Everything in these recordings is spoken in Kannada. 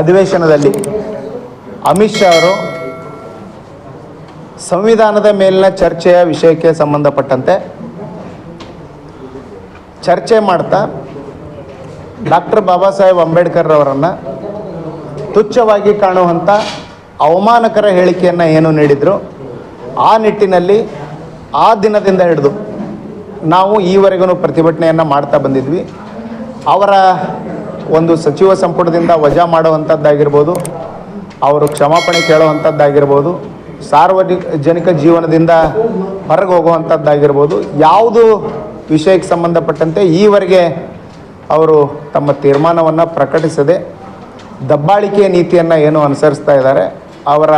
ಅಧಿವೇಶನದಲ್ಲಿ ಅಮಿತ್ ಶಾ ಅವರು ಸಂವಿಧಾನದ ಮೇಲಿನ ಚರ್ಚೆಯ ವಿಷಯಕ್ಕೆ ಸಂಬಂಧಪಟ್ಟಂತೆ ಚರ್ಚೆ ಮಾಡ್ತಾ ಡಾಕ್ಟರ್ ಬಾಬಾ ಸಾಹೇಬ್ ಅಂಬೇಡ್ಕರ್ ಅವರನ್ನು ತುಚ್ಛವಾಗಿ ಕಾಣುವಂಥ ಅವಮಾನಕರ ಹೇಳಿಕೆಯನ್ನು ಏನು ನೀಡಿದರು, ಆ ನಿಟ್ಟಿನಲ್ಲಿ ಆ ದಿನದಿಂದ ಹಿಡಿದು ನಾವು ಈವರೆಗೂ ಪ್ರತಿಭಟನೆಯನ್ನು ಮಾಡ್ತಾ ಬಂದಿದ್ವಿ. ಅವರ ಒಂದು ಸಚಿವ ಸಂಪುಟದಿಂದ ವಜಾ ಮಾಡುವಂಥದ್ದಾಗಿರ್ಬೋದು, ಅವರು ಕ್ಷಮಾಪಣೆ ಕೇಳುವಂಥದ್ದಾಗಿರ್ಬೋದು ಸಾರ್ವಜನಿಕ ಜೀವನದಿಂದ ಹೊರಗೆ ಹೋಗುವಂಥದ್ದಾಗಿರ್ಬೋದು, ಯಾವುದು ವಿಷಯಕ್ಕೆ ಸಂಬಂಧಪಟ್ಟಂತೆ ಈವರೆಗೆ ಅವರು ತಮ್ಮ ತೀರ್ಮಾನವನ್ನು ಪ್ರಕಟಿಸದೆ ದಬ್ಬಾಳಿಕೆ ನೀತಿಯನ್ನು ಏನು ಅನುಸರಿಸ್ತಾ ಇದ್ದಾರೆ, ಅವರ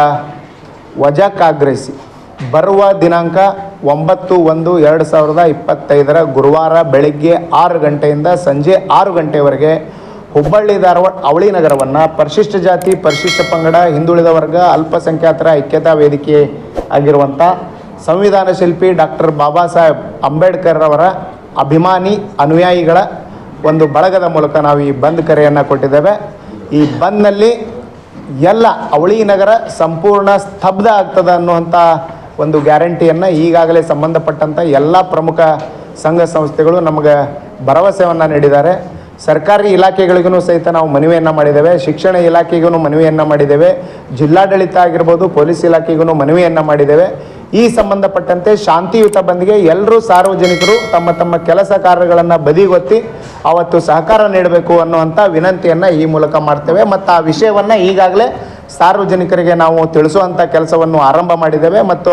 ವಜಾಕ್ಕಾಗ್ರಹಿಸಿ ಬರುವ ದಿನಾಂಕ ಒಂಬತ್ತು ಒಂದು ಎರಡು ಸಾವಿರದ ಇಪ್ಪತ್ತೈದರ ಗುರುವಾರ ಬೆಳಗ್ಗೆ ಆರು ಗಂಟೆಯಿಂದ ಸಂಜೆ ಆರು ಗಂಟೆವರೆಗೆ ಹುಬ್ಬಳ್ಳಿ ಧಾರವಾಡ ಅವಳಿ ನಗರವನ್ನು ಪರಿಶಿಷ್ಟ ಜಾತಿ, ಪರಿಶಿಷ್ಟ ಪಂಗಡ, ಹಿಂದುಳಿದ ವರ್ಗ, ಅಲ್ಪಸಂಖ್ಯಾತರ ಐಕ್ಯತಾ ವೇದಿಕೆ ಆಗಿರುವಂಥ ಸಂವಿಧಾನ ಶಿಲ್ಪಿ ಡಾಕ್ಟರ್ ಬಾಬಾ ಸಾಹೇಬ್ ಅಂಬೇಡ್ಕರ್ ಅವರ ಅಭಿಮಾನಿ, ಅನುಯಾಯಿಗಳ ಒಂದು ಬಳಗದ ಮೂಲಕ ನಾವು ಈ ಬಂದ್ ಕರೆಯನ್ನು ಕೊಟ್ಟಿದ್ದೇವೆ. ಈ ಬಂದ್ನಲ್ಲಿ ಎಲ್ಲ ಅವಳಿ ನಗರ ಸಂಪೂರ್ಣ ಸ್ತಬ್ಧ ಆಗ್ತದೆ ಅನ್ನುವಂಥ ಒಂದು ಗ್ಯಾರಂಟಿಯನ್ನು ಈಗಾಗಲೇ ಸಂಬಂಧಪಟ್ಟಂಥ ಎಲ್ಲ ಪ್ರಮುಖ ಸಂಘ ಸಂಸ್ಥೆಗಳು ನಮಗೆ ಭರವಸೆಯನ್ನು ನೀಡಿದ್ದಾರೆ. ಸರ್ಕಾರಿ ಇಲಾಖೆಗಳಿಗೂ ಸಹಿತ ನಾವು ಮನವಿಯನ್ನು ಮಾಡಿದ್ದೇವೆ. ಶಿಕ್ಷಣ ಇಲಾಖೆಗೂ ಮನವಿಯನ್ನು ಮಾಡಿದ್ದೇವೆ. ಜಿಲ್ಲಾಡಳಿತ ಆಗಿರ್ಬೋದು, ಪೊಲೀಸ್ ಇಲಾಖೆಗೂ ಮನವಿಯನ್ನು ಮಾಡಿದ್ದೇವೆ. ಈ ಸಂಬಂಧಪಟ್ಟಂತೆ ಶಾಂತಿಯುತ ಬಂದ್ಗೆ ಎಲ್ಲರೂ ಸಾರ್ವಜನಿಕರು ತಮ್ಮ ತಮ್ಮ ಕೆಲಸ ಕಾರ್ಯಗಳನ್ನು ಬದಿಗೊತ್ತಿ ಅವತ್ತು ಸಹಕಾರ ನೀಡಬೇಕು ಅನ್ನುವಂಥ ವಿನಂತಿಯನ್ನು ಈ ಮೂಲಕ ಮಾಡ್ತೇವೆ. ಮತ್ತು ಆ ವಿಷಯವನ್ನು ಈಗಾಗಲೇ ಸಾರ್ವಜನಿಕರಿಗೆ ನಾವು ತಿಳಿಸುವಂಥ ಕೆಲಸವನ್ನು ಆರಂಭ ಮಾಡಿದ್ದೇವೆ. ಮತ್ತು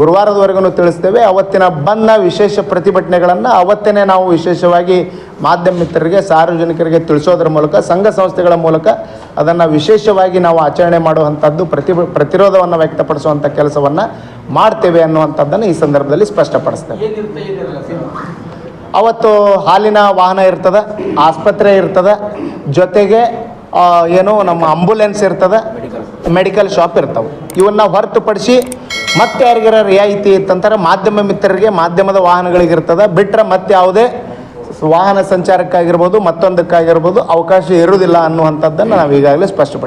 ಗುರುವಾರದವರೆಗೂ ತಿಳಿಸ್ತೇವೆ. ಅವತ್ತಿನ ಬಂದ ವಿಶೇಷ ಪ್ರತಿಭಟನೆಗಳನ್ನು ಅವತ್ತೇ ನಾವು ವಿಶೇಷವಾಗಿ ಮಾಧ್ಯಮ ಮಿತ್ರರಿಗೆ, ಸಾರ್ವಜನಿಕರಿಗೆ ತಿಳಿಸೋದ್ರ ಮೂಲಕ, ಸಂಘ ಸಂಸ್ಥೆಗಳ ಮೂಲಕ ಅದನ್ನು ವಿಶೇಷವಾಗಿ ನಾವು ಆಚರಣೆ ಮಾಡುವಂಥದ್ದು ಪ್ರತಿ ಪ್ರತಿರೋಧವನ್ನು ವ್ಯಕ್ತಪಡಿಸುವಂಥ ಕೆಲಸವನ್ನು ಮಾಡ್ತೇವೆ ಅನ್ನುವಂಥದ್ದನ್ನು ಈ ಸಂದರ್ಭದಲ್ಲಿ ಸ್ಪಷ್ಟಪಡಿಸ್ತೇವೆ. ಅವತ್ತು ಹಾಲಿನ ವಾಹನ ಇರ್ತದೆ, ಆಸ್ಪತ್ರೆ ಇರ್ತದೆ, ಜೊತೆಗೆ ಏನು ನಮ್ಮ ಆಂಬುಲೆನ್ಸ್ ಇರ್ತದೆ, ಮೆಡಿಕಲ್ ಶಾಪ್ ಇರ್ತವೆ. ಇವನ್ನ ಹೊರತುಪಡಿಸಿ ಮತ್ತೆ ಯಾರಿಗಾರ ರಿಯಾಯಿತಿ ಇತ್ತಂತಾರೆ ಮಾಧ್ಯಮ ಮಿತ್ರರಿಗೆ ಮಾಧ್ಯಮದ ವಾಹನಗಳಿಗೆ ಇರ್ತದೆ ಬಿಟ್ಟರೆ ಮತ್ತೆ ಯಾವುದೇ ವಾಹನ ಸಂಚಾರಕ್ಕಾಗಿರ್ಬೋದು ಮತ್ತೊಂದಕ್ಕಾಗಿರ್ಬೋದು ಅವಕಾಶ ಇರುವುದಿಲ್ಲ ಅನ್ನುವಂಥದ್ದನ್ನು ನಾವು ಈಗಾಗಲೇ ಸ್ಪಷ್ಟಪಡಿಸಿದ್ದೇವೆ